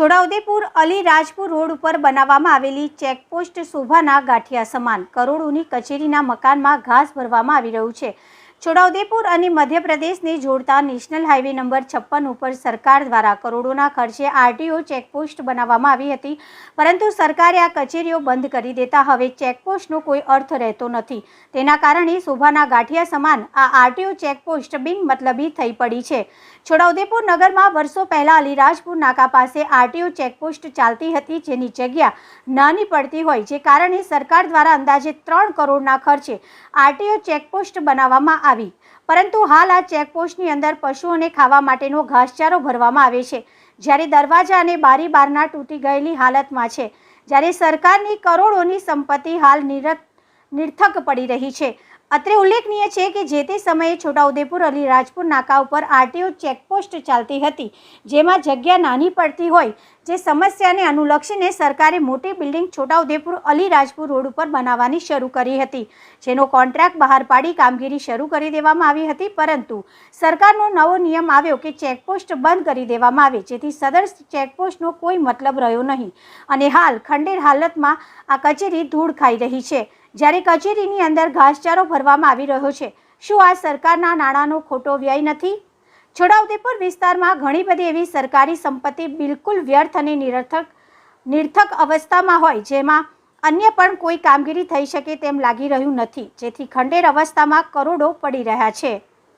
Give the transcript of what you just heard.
Chhota Udepur Alirajpur road ઉપર બનાવવામાં આવેલી ચેકપોસ્ટ શોભાના ગાંઠિયા સમાન કરોડોની કચેરીના મકાનમાં ઘાસ ભરવામાં આવી રહ્યું છે. છોટાઉદેપુર અને મધ્યપ્રદેશને જોડતા નેશનલ હાઈવે નંબર છપ્પન ઉપર સરકાર દ્વારા કરોડોના ખર્ચે આરટીઓ ચેકપોસ્ટ બનાવવામાં આવી હતી. પરંતુ સરકારે આ કચેરીઓ બંધ કરી દેતા હવે ચેકપોસ્ટનો કોઈ અર્થ રહેતો નથી. તેના કારણે શોભાના ગાંઠિયા સમાન આ આરટીઓ ચેકપોસ્ટ બિનમતલબી થઈ પડી છે. છોટાઉદેપુર નગરમાં વર્ષો પહેલા અલીરાજપુર નાકા પાસે આરટીઓ ચેકપોસ્ટ ચાલતી હતી, જેની જગ્યા નાની પડતી હોય, જે કારણે સરકાર દ્વારા અંદાજે ત્રણ કરોડના ખર્ચે આરટીઓ ચેકપોસ્ટ બનાવવામાં આવી. પરંતુ હાલ આ ચેકપોસ્ટની અંદર પશુઓને ખાવા માટેનો ઘાસચારો ભરવામાં આવે છે. જ્યારે દરવાજા અને બારી બારના તૂટી ગયેલી હાલતમાં છે. જ્યારે સરકારની કરોડોની સંપત્તિ હાલ નિરત નિર્થક પડી રહી છે. અત્રે ઉલ્લેખનીય છે કે જે તે સમયે છોટાઉદેપુર અલીરાજપુર નાકા ઉપર આરટીઓ ચેકપોસ્ટ ચાલતી હતી, જેમાં જગ્યા નાની પડતી હોય જે સમસ્યાને અનુલક્ષીને સરકારે મોટી બિલ્ડિંગ છોટાઉદેપુર અલીરાજપુર રોડ ઉપર બનાવવાની શરૂ કરી હતી. જેનો કોન્ટ્રાક્ટ બહાર પાડી કામગીરી શરૂ કરી દેવામાં આવી હતી, પરંતુ સરકારનો નવો નિયમ આવ્યો કે ચેકપોસ્ટ બંધ કરી દેવામાં આવે, જેથી સદર ચેકપોસ્ટનો કોઈ મતલબ રહ્યો નહીં. અને હાલ ખંડેર હાલતમાં આ કચેરી ધૂળ ખાઈ રહી છે. જ્યારે કચેરીની અંદર ઘાસચારો ભરવામાં આવી રહ્યો છે, શું આ સરકારના નાણાંનો ખોટો વ્યય નથી? છોટાઉદેપુર વિસ્તારમાં ઘણી બધી એવી સરકારી સંપત્તિ બિલકુલ વ્યર્થ અને નિરર્થક નિર્થક અવસ્થામાં હોય, જેમાં અન્ય પણ કોઈ કામગીરી થઈ શકે તેમ લાગી રહ્યું નથી. જેથી ખંડેર અવસ્થામાં કરોડો પડી રહ્યા છે.